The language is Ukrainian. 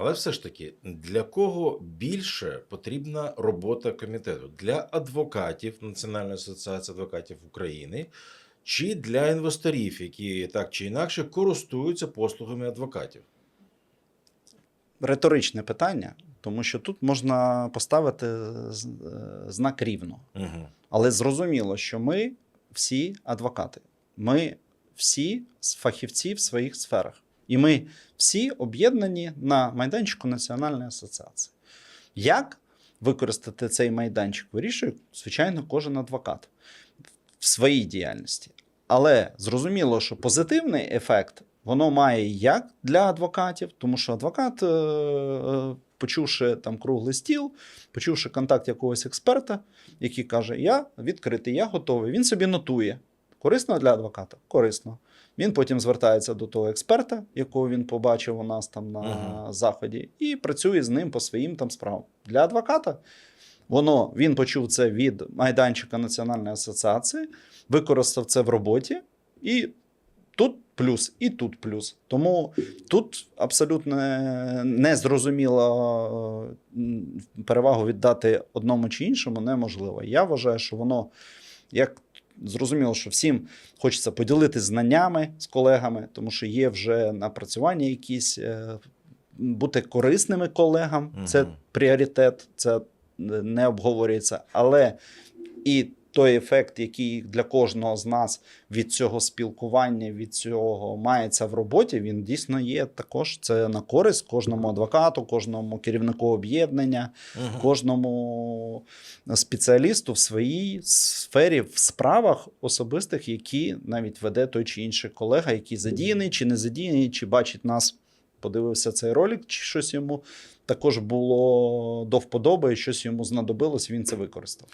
Але все ж таки, для кого більше потрібна робота комітету? Для адвокатів Національної асоціації адвокатів України чи для інвесторів, які так чи інакше користуються послугами адвокатів? Риторичне питання, тому що тут можна поставити е, знак рівно. Угу. Але зрозуміло, що ми всі адвокати, ми всі фахівці в своїх сферах. І ми всі об'єднані на майданчику Національної асоціації. Як використати цей майданчик, вирішує, звичайно, кожен адвокат в своїй діяльності. Але зрозуміло, що позитивний ефект воно має як для адвокатів, тому що адвокат, е, е, почувши там круглий стіл, почувши контакт якогось експерта, який каже: Я відкритий, я готовий. Він собі нотує. Корисно для адвоката? Корисно. Він потім звертається до того експерта, якого він побачив у нас там на Мгм. заході, і працює з ним по своїм там справам. Для адвоката воно він почув це від майданчика Національної асоціації, використав це в роботі, і тут плюс, і тут плюс. Тому тут абсолютно не зрозуміло перевагу віддати одному чи іншому неможливо. Я вважаю, що воно як зрозуміло, що всім хочеться поділитися знаннями з колегами, тому що є вже напрацювання якісь. е, Бути корисними колегам це пріоритет, це не обговорюється. Але і той ефект, який для кожного з нас від цього спілкування, від цього мається в роботі, він дійсно є також це на користь кожному адвокату, кожному керівнику об'єднання, Угу. кожному спеціалісту в своїй сфері, в справах особистих, які навіть веде той чи інший колега, який задіяний чи не задіяний, чи бачить нас, подивився цей ролик, чи щось йому також було до вподоби, щось йому знадобилось, він це використав.